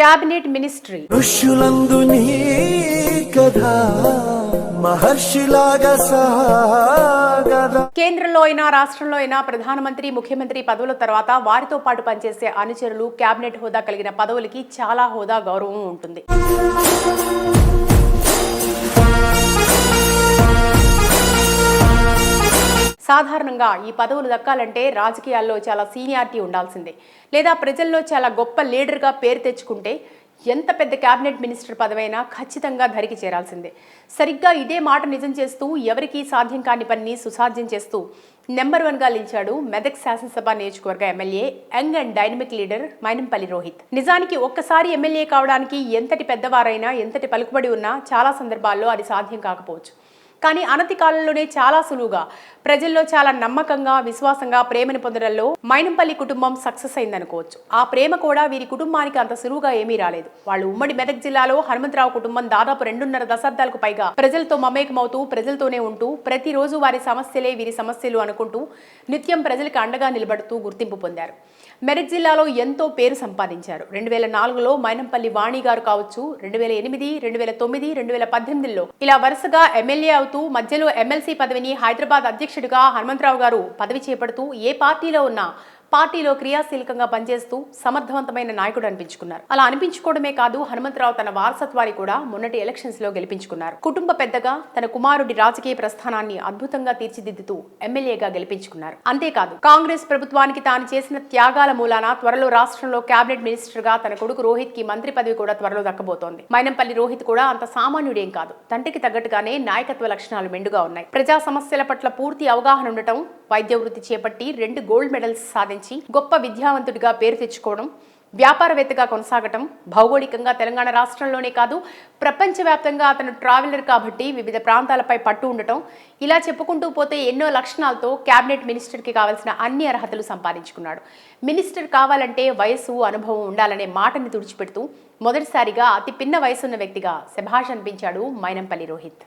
Cabinet ministry. ఋషులందు నీ మహర్షిలాగా కేంద్రంలో అయినా రాష్ట్రంలో అయినా ప్రధానమంత్రి ముఖ్యమంత్రి పదవుల తర్వాత వారితో పాటు పనిచేసే అనుచరులు క్యాబినెట్ హోదా కలిగిన పదవులకి చాలా హోదా గౌరవం ఉంటుంది. సాధారణంగా ఈ పదవులు దక్కాలంటే రాజకీయాల్లో చాలా సీనియారిటీ ఉండాల్సిందే. లేదా ప్రజల్లో చాలా గొప్ప లీడర్గా పేరు తెచ్చుకుంటే ఎంత పెద్ద క్యాబినెట్ మినిస్టర్ పదవైనా ఖచ్చితంగా ధరికి చేరాల్సిందే. సరిగ్గా ఇదే మాట నిజం చేస్తూ ఎవరికీ సాధ్యం కాని పనిని సుసాధ్యం చేస్తూ నెంబర్ వన్గా నిలిచాడు మెదక్ శాసనసభ నియోజకవర్గ MLA young and dynamic leader Mynampally Rohit. నిజానికి ఒక్కసారి ఎమ్మెల్యే కావడానికి ఎంతటి పెద్దవారైనా ఎంతటి పలుకుబడి ఉన్నా చాలా సందర్భాల్లో అది సాధ్యం కాకపోవచ్చు. కానీ అనతి కాలంలోనే చాలా సులువుగా ప్రజల్లో చాలా నమ్మకంగా విశ్వాసంగా ప్రేమను పొందడంలో మైనంపల్లి కుటుంబం సక్సెస్ అయిందనుకోవచ్చు. ఆ ప్రేమ కూడా వీరి కుటుంబానికి అంత సులువుగా ఏమీ రాలేదు. వాళ్ళు ఉమ్మడి మెదక్ జిల్లాలో హనుమంతరావు కుటుంబం దాదాపు రెండున్నర దశాబ్దాలకు పైగా ప్రజలతో మమేకమవుతూ ప్రజలతోనే ఉంటూ ప్రతిరోజు వారి సమస్యలే వీరి సమస్యలు అనుకుంటూ నిత్యం ప్రజలకు అండగా నిలబడుతూ గుర్తింపు పొందారు. మెదక్ జిల్లాలో ఎంతో పేరు సంపాదించారు. రెండు వేల నాలుగులో మైనంపల్లి వాణి గారు కావచ్చు రెండు వేల ఎనిమిది రెండు వేల తొమ్మిది రెండు వేల పద్దెనిమిదిలో ఇలా వరుసగా ఎమ్మెల్యే అవుతూ మధ్యలో ఎమ్మెల్సీ పదవిని హైదరాబాద్ అధ్యక్షుడిగా హనుమంతరావు గారు పదవి చేపడుతూ ఏ పార్టీలో ఉన్నా పార్టీలో క్రియాశీలకంగా పనిచేస్తూ సమర్థవంతమైన నాయకుడు అనిపించుకున్నారు. అలా అనిపించుకోవడమే కాదు హనుమంతరావు తన వారసత్వాన్ని కూడా మొన్నటి ఎలక్షన్స్లో గెలిపించుకున్నారు. కుటుంబ పెద్దగా తన కుమారుడి రాజకీయ ప్రస్థానాన్ని అద్భుతంగా తీర్చిదిద్దుతూ ఎమ్మెల్యేగా గెలిపించుకున్నారు. అంతేకాదు కాంగ్రెస్ ప్రభుత్వానికి తాను చేసిన త్యాగాల మూలాన త్వరలో రాష్ట్రంలో కేబినెట్ మినిస్టర్గా తన కొడుకు రోహిత్కి మంత్రి పదవి కూడా త్వరలో దక్కబోతోంది. మైనంపల్లి రోహిత్ కూడా అంత సామాన్యుడేం కాదు. తండ్రికి తగ్గట్టుగానే నాయకత్వ లక్షణాలు మెండుగా ఉన్నాయి. ప్రజా సమస్యల పట్ల పూర్తి అవగాహన ఉండటం వైద్య వృత్తి చేపట్టి రెండు గోల్డ్ మెడల్స్ సాధించి గొప్ప విద్యావంతుడిగా పేరు తెచ్చుకోవడం వ్యాపారవేత్తగా కొనసాగటం భౌగోళికంగా తెలంగాణ రాష్ట్రంలోనే కాదు ప్రపంచవ్యాప్తంగా అతను ట్రావెలర్ కాబట్టి వివిధ ప్రాంతాలపై పట్టు ఉండటం ఇలా చెప్పుకుంటూ పోతే ఎన్నో లక్షణాలతో క్యాబినెట్ మినిస్టర్కి కావాల్సిన అన్ని అర్హతలు సంపాదించుకున్నాడు. మినిస్టర్ కావాలంటే వయసు అనుభవం ఉండాలనే మాటని తుడిచిపెడుతూ మొదటిసారిగా అతి పిన్న వయసున్న వ్యక్తిగా శభాష్ అనిపించాడు మైనంపల్లి రోహిత్.